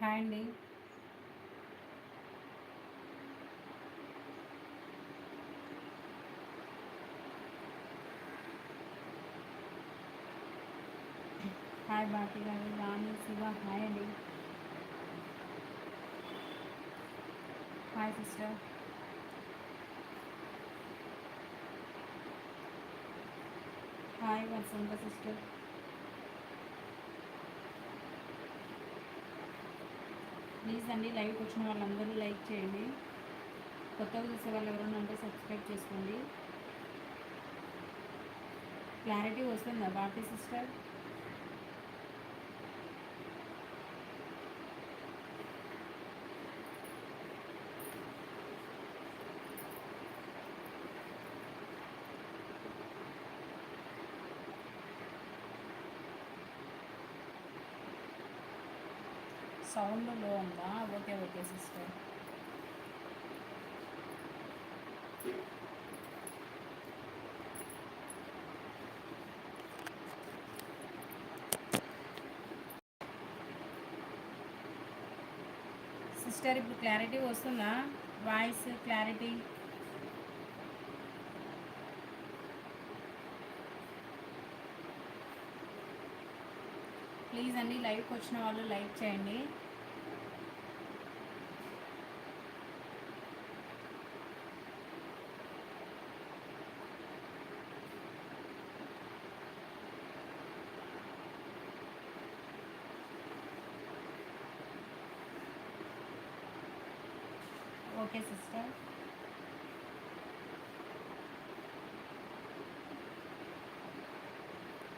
Hi అండి. Hi Bati garu Rani Shiva hi అండి. Hi sister. Hi Vasantha sister. Please అండి లైవ్కి వచ్చిన వాళ్ళందరూ లైక్ చేయండి. కొత్తగా చూసే వాళ్ళు ఎవరైనా ఉంటే సబ్స్క్రైబ్ చేసుకోండి. క్లారిటీ వస్తుందా భారతీ సిస్టర్? సౌండ్లో ఉందా? Okay okay sister. సిస్టర్ ఇప్పుడు క్లారిటీ వస్తుందా? Voice clarity? ప్లీజ్ అండి లైవ్కి వచ్చిన వాళ్ళు లైక్ చేయండి. Okay sister.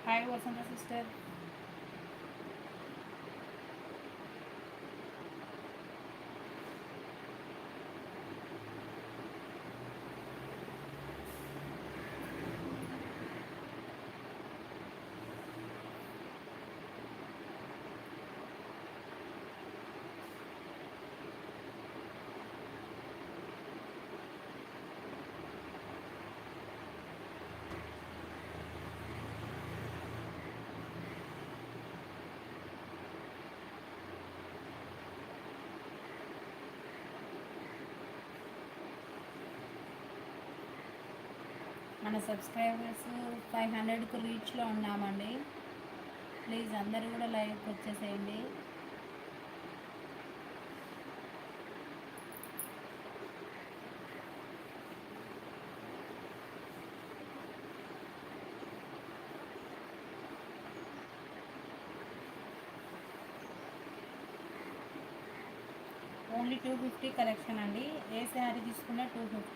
Hi Vasantha sister. మన సబ్స్క్రైబర్స్ ఫైవ్ హండ్రెడ్కు రీచ్లో ఉన్నామండి. ప్లీజ్ అందరూ కూడా లైవ్కి వచ్చేసేయండి. ఓన్లీ టూ ఫిఫ్టీ కలెక్షన్ అండి. ఏ శారీ తీసుకున్నా టూ ఫిఫ్టీ.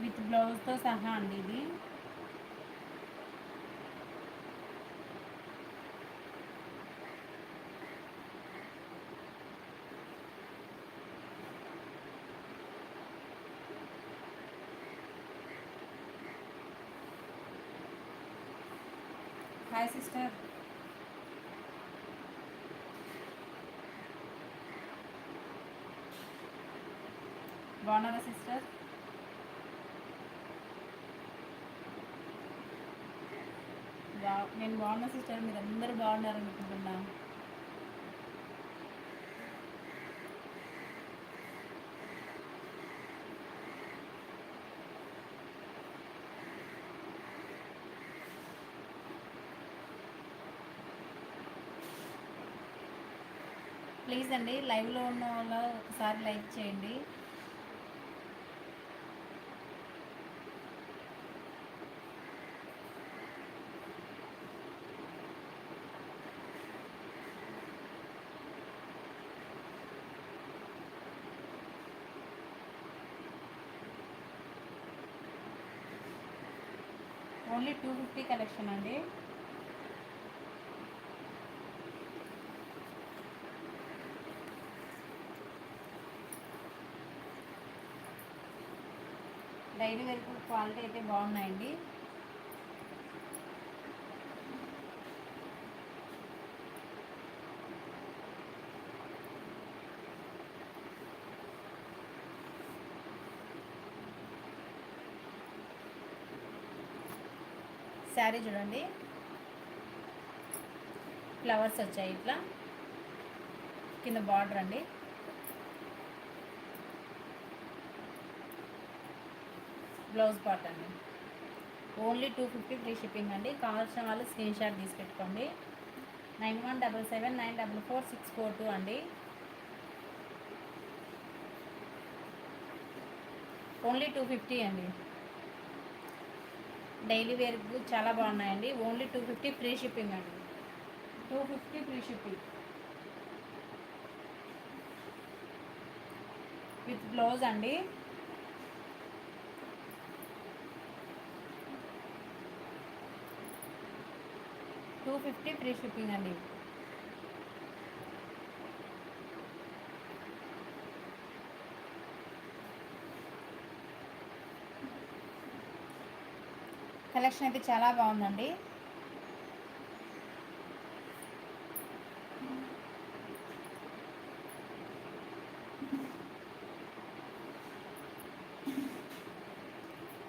విత్ బ్లౌజ్తో సహా అండి ఇది హాయ్ సిస్టర్ బాగున్నారా సిస్టర్ బా నేను బాగున్న సిస్టర్ మీరు అందరూ బాగున్నారనుకుంటున్నా ప్లీజ్ అండి లైవ్లో ఉన్న వాళ్ళ ఒకసారి లైక్ చేయండి. ఓన్లీ టూ ఫిఫ్టీ కలెక్షన్ అండి. డైలీ వరకు క్వాలిటీ అయితే బాగున్నాయండి. శారీ చూడండి. ఫ్లవర్స్ వచ్చాయి ఇట్లా. కింద బార్డర్ అండి. బ్లౌజ్ పార్ట్ అండి. Only two fifty free shipping అండి. కావాల్సిన వాళ్ళు స్క్రీన్ షాట్ తీసి పెట్టుకోండి. Nine one double seven nine double four six four two అండి. ఓన్లీ టూ ఫిఫ్టీ అండి. డైలీ వేర్ చాలా బాగున్నాయండి. Only two fifty free shipping అండి. Two fifty free shipping. With blouse అండి. టూ ఫిఫ్టీ ఫ్రీ షిప్పింగ్ అండి. Collection అయితే చాలా బాగుందండి.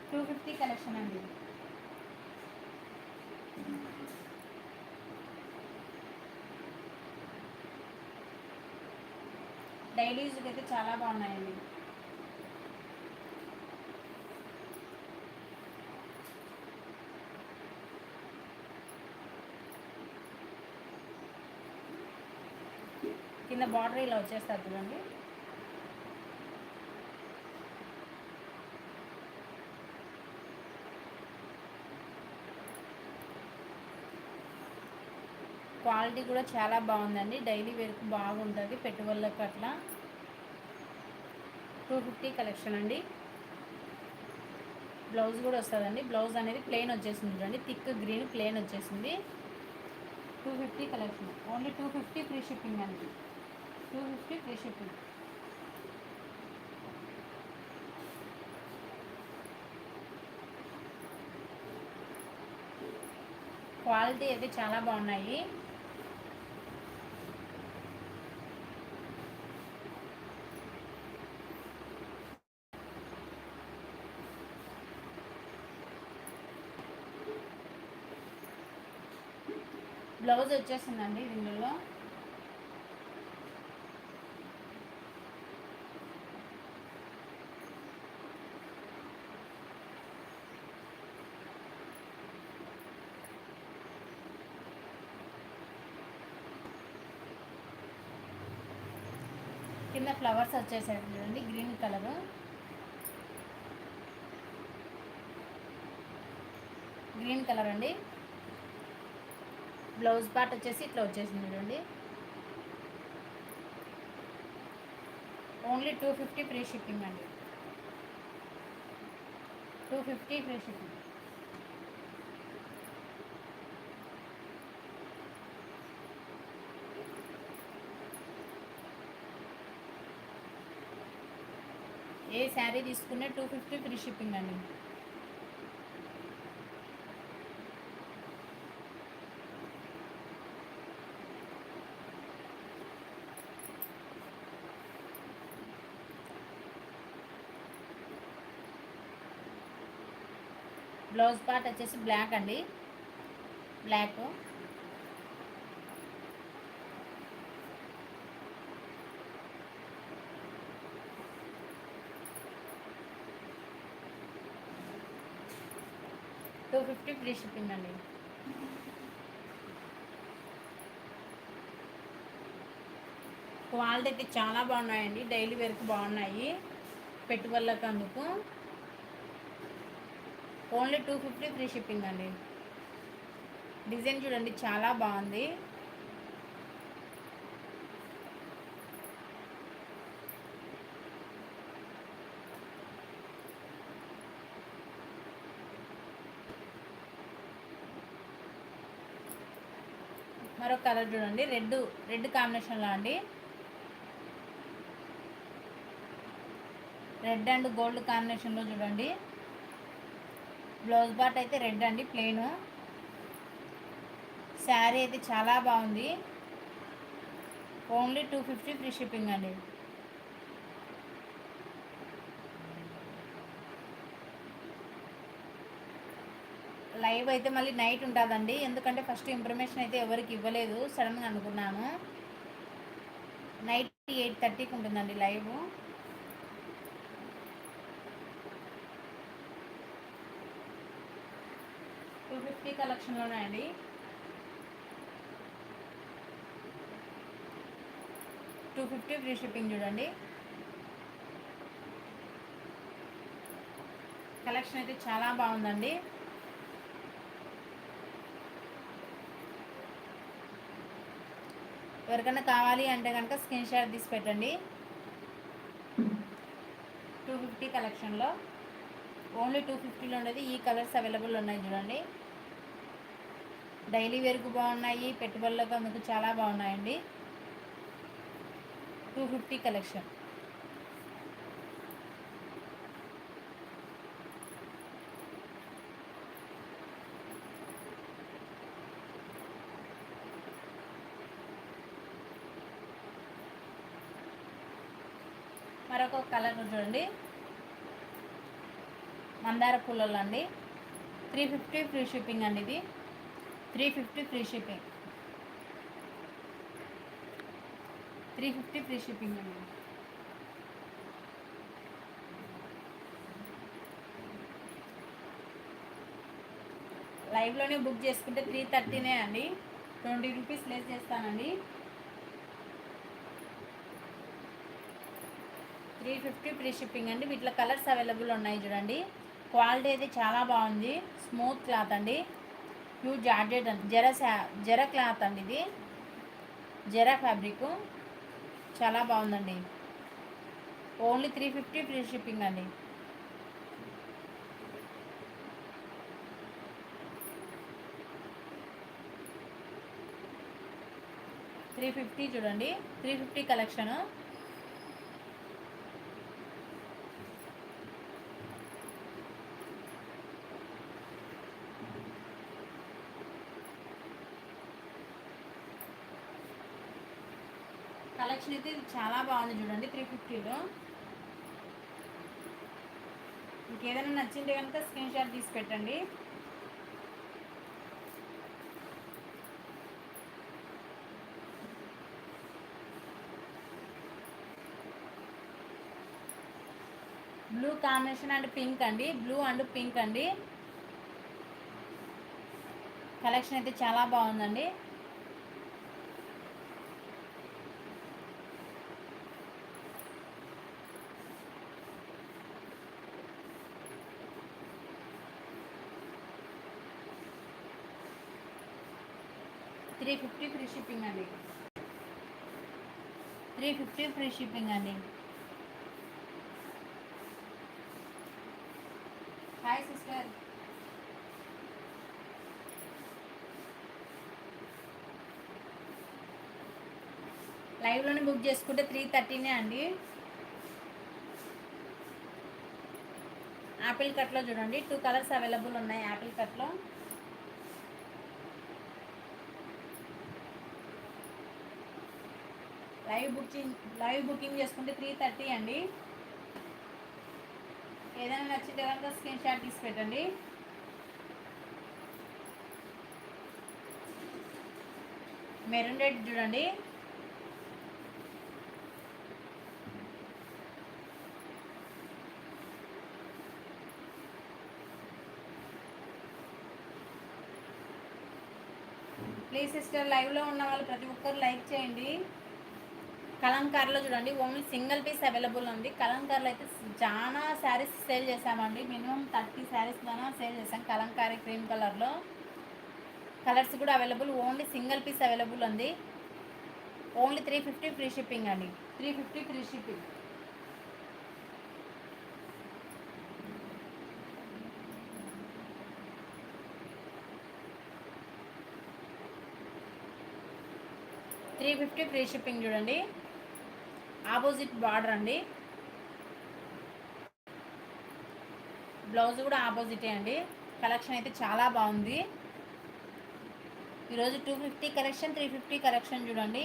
టూ ఫిఫ్టీ కలెక్షన్ అండి. డైలీ అయితే చాలా బాగున్నాయండి. కింద బార్డర్ ఇలా వచ్చేస్తుంది చూడండి. క్వాలిటీ కూడా చాలా బాగుందండి. డైలీ వేర్కు బాగుంటుంది పెట్టుబడులకు అట్లా టూ ఫిఫ్టీ కలెక్షన్ అండి. బ్లౌజ్ కూడా వస్తుందండి. బ్లౌజ్ అనేది ప్లెయిన్ వచ్చేసింది చూడండి. థిక్ గ్రీన్ ప్లెయిన్ వచ్చేసింది. Two fifty collection only two fifty free shipping అండి. Two fifty free shipping quality అయితే చాలా బాగున్నాయి. బ్లౌజ్ వచ్చేసిందండి దీనిలో కింద ఫ్లవర్స్ వచ్చేసాయి చూడండి గ్రీన్ కలర్ గ్రీన్ కలర్ అండి. బ్లౌజ్ పార్ట్ వచ్చేసి ఇట్లా వచ్చేసింది చూడండి. Only two fifty free shipping అండి. టూ ఫిఫ్టీ ఫ్రీ షిప్పింగ్ ఏ శారీ తీసుకున్నా టూ ఫిఫ్టీ ఫ్రీ షిప్పింగ్ అండి. బ్లౌజ్ పార్ట్ వచ్చేసి బ్లాక్ అండి. Black two fifty free shipping అండి క్వాలిటీ అయితే చాలా బాగున్నాయండి. డైలీ వేర్కి బాగున్నాయి. పెట్టుబడులకు అందుకు. Only two fifty free shipping అండి. డిజైన్ చూడండి చాలా బాగుంది. మరొక కలర్ చూడండి. రెడ్ రెడ్ కాంబినేషన్లో అండి. రెడ్ అండ్ గోల్డ్ కాంబినేషన్లో చూడండి. బ్లౌజ్ బాట్ అయితే రెడ్ అండి ప్లెయిన్ శారీ అయితే చాలా బాగుంది. Only two fifty free shipping అండి. లైవ్ అయితే మళ్ళీ నైట్ ఉంటుందండి. ఎందుకంటే ఫస్ట్ ఇన్ఫర్మేషన్ అయితే ఎవరికి ఇవ్వలేదు. సడన్గా అనుకున్నాను నైట్ ఎయిట్ థర్టీకి ఉంటుందండి లైవ్. టూ ఫిఫ్టీ కలెక్షన్లోనే అండి. టూ ఫిఫ్టీ ఫ్రీ షిప్పింగ్ చూడండి. కలెక్షన్ అయితే చాలా బాగుందండి. ఎవరికైనా కావాలి అంటే కనుక స్క్రీన్ షాట్ తీసి పెట్టండి. టూ ఫిఫ్టీ కలెక్షన్లో. ఓన్లీ టూ ఫిఫ్టీలో ఉండేది. ఈ కలర్స్ అవైలబుల్ ఉన్నాయి చూడండి. డైలీ వేర్కు బాగున్నాయి. పెట్టుబడులకు అందుకు చాలా బాగున్నాయండి. Two fifty collection. ఒక కలర్ చూడండి. మందార పూలలో అండి. త్రీ ఫిఫ్టీ ఫ్రీ షిప్పింగ్ అండి ఇది. Three fifty free shipping. Three fifty free shipping అండి. లైవ్లోనే బుక్ చేసుకుంటే త్రీ థర్టీనే అండి. ట్వంటీ రూపీస్ లెస్ చేస్తానండి. త్రీ ఫిఫ్టీ ఫ్రీ షిప్పింగ్ అండి. వీటిలో కలర్స్ అవైలబుల్ ఉన్నాయి చూడండి. క్వాలిటీ అయితే చాలా బాగుంది. స్మూత్ క్లాత్ అండి. ప్యూర్ జార్జెట్ అండి. జర జర క్లాత్ అండి ఇది. జర ఫ్యాబ్రిక్. చాలా బాగుందండి. Only three fifty free shipping అండి. త్రీ ఫిఫ్టీ చూడండి. Three fifty collection. కలెక్షన్ అయితే ఇది చాలా బాగుంది చూడండి త్రీ ఫిఫ్టీలో మీకు ఏదైనా నచ్చింటే కనుక స్క్రీన్ షాట్ తీసి పెట్టండి. బ్లూ కాంబినేషన్ అండ్ పింక్ అండి బ్లూ అండ్ పింక్ అండి. కలెక్షన్ అయితే చాలా బాగుందండి. త్రీ ఫిఫ్టీ ఫ్రీ షిప్పింగ్ అండి. త్రీ ఫిఫ్టీ ఫ్రీ షిప్పింగ్ అండి. Hi sister. లైవ్లోనే బుక్ చేసుకుంటే త్రీ థర్టీనే అండి. యాపిల్ కట్లో చూడండి టూ కలర్స్ అవైలబుల్ ఉన్నాయి యాపిల్ కట్లో. లైవ్ బుకింగ్ లైవ్ బుకింగ్ చేసుకుంటే త్రీ థర్టీ అండి. ఏదైనా నచ్చితే కనుక స్క్రీన్ షాట్ తీసి పెట్టండి మెరూన్ రెడ్ చూడండి. ప్లీజ్ సిస్టర్ లైవ్లో ఉన్న వాళ్ళు ప్రతి ఒక్కరు లైక్ చేయండి. కలంకార్లో చూడండి ఓన్లీ సింగిల్ పీస్ అవైలబుల్ ఉంది. కలంకార్లో అయితే చాలా శారీస్ సేల్ చేసామండి మినిమం థర్టీ శారీస్ దాకా సేల్ చేసాం కలంకారీ క్రీమ్ కలర్లో కలర్స్ కూడా available only single piece available ఉంది. Only three fifty free shipping అండి. Three fifty free shipping three fifty free shipping చూడండి. ఆపోజిట్ బార్డర్ అండి. బ్లౌజ్ కూడా ఆపోజిటే అండి. కలెక్షన్ అయితే చాలా బాగుంది. ఈరోజు two fifty collection three fifty collection చూడండి.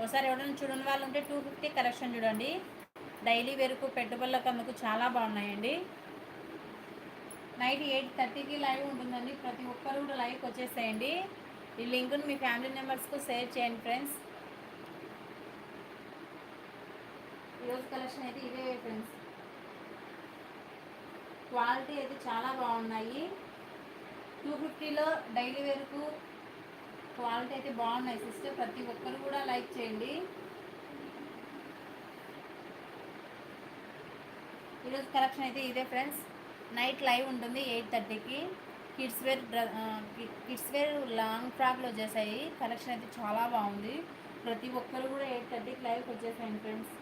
ఒకసారి ఎవరైనా చూడని వాళ్ళు ఉంటే టూ ఫిఫ్టీ కలెక్షన్ చూడండి. డైలీ వేరుకు పెట్టుబడులకు అందుకు చాలా బాగున్నాయండి. నైట్ ఎయిట్ థర్టీకి లైవ్ ఉంటుందండి. ప్రతి ఒక్కరు కూడా లైవ్కి వచ్చేసేయండి. ఈ లింక్ను మీ ఫ్యామిలీ మెంబర్స్కు షేర్ చేయండి ఫ్రెండ్స్. ఈరోజు కలెక్షన్ అయితే ఇవే ఫ్రెండ్స్ క్వాలిటీ అయితే చాలా బాగున్నాయి. టూ ఫిఫ్టీలో డైలీ వేరుకు క్వాలిటీ అయితే బాగున్నాయి సిస్టర్ ప్రతి ఒక్కరు కూడా లైక్ చేయండి. ఈరోజు కలెక్షన్ అయితే ఇదే ఫ్రెండ్స్ నైట్ లైవ్ ఉంటుంది ఎయిట్ థర్టీకి kids wear kids wear long ఫ్రాక్లు వచ్చేసాయి. కలెక్షన్ అయితే చాలా బాగుంది. ప్రతి ఒక్కరు కూడా ఎయిట్ థర్టీకి లైవ్కి వచ్చేసాయండి ఫ్రెండ్స్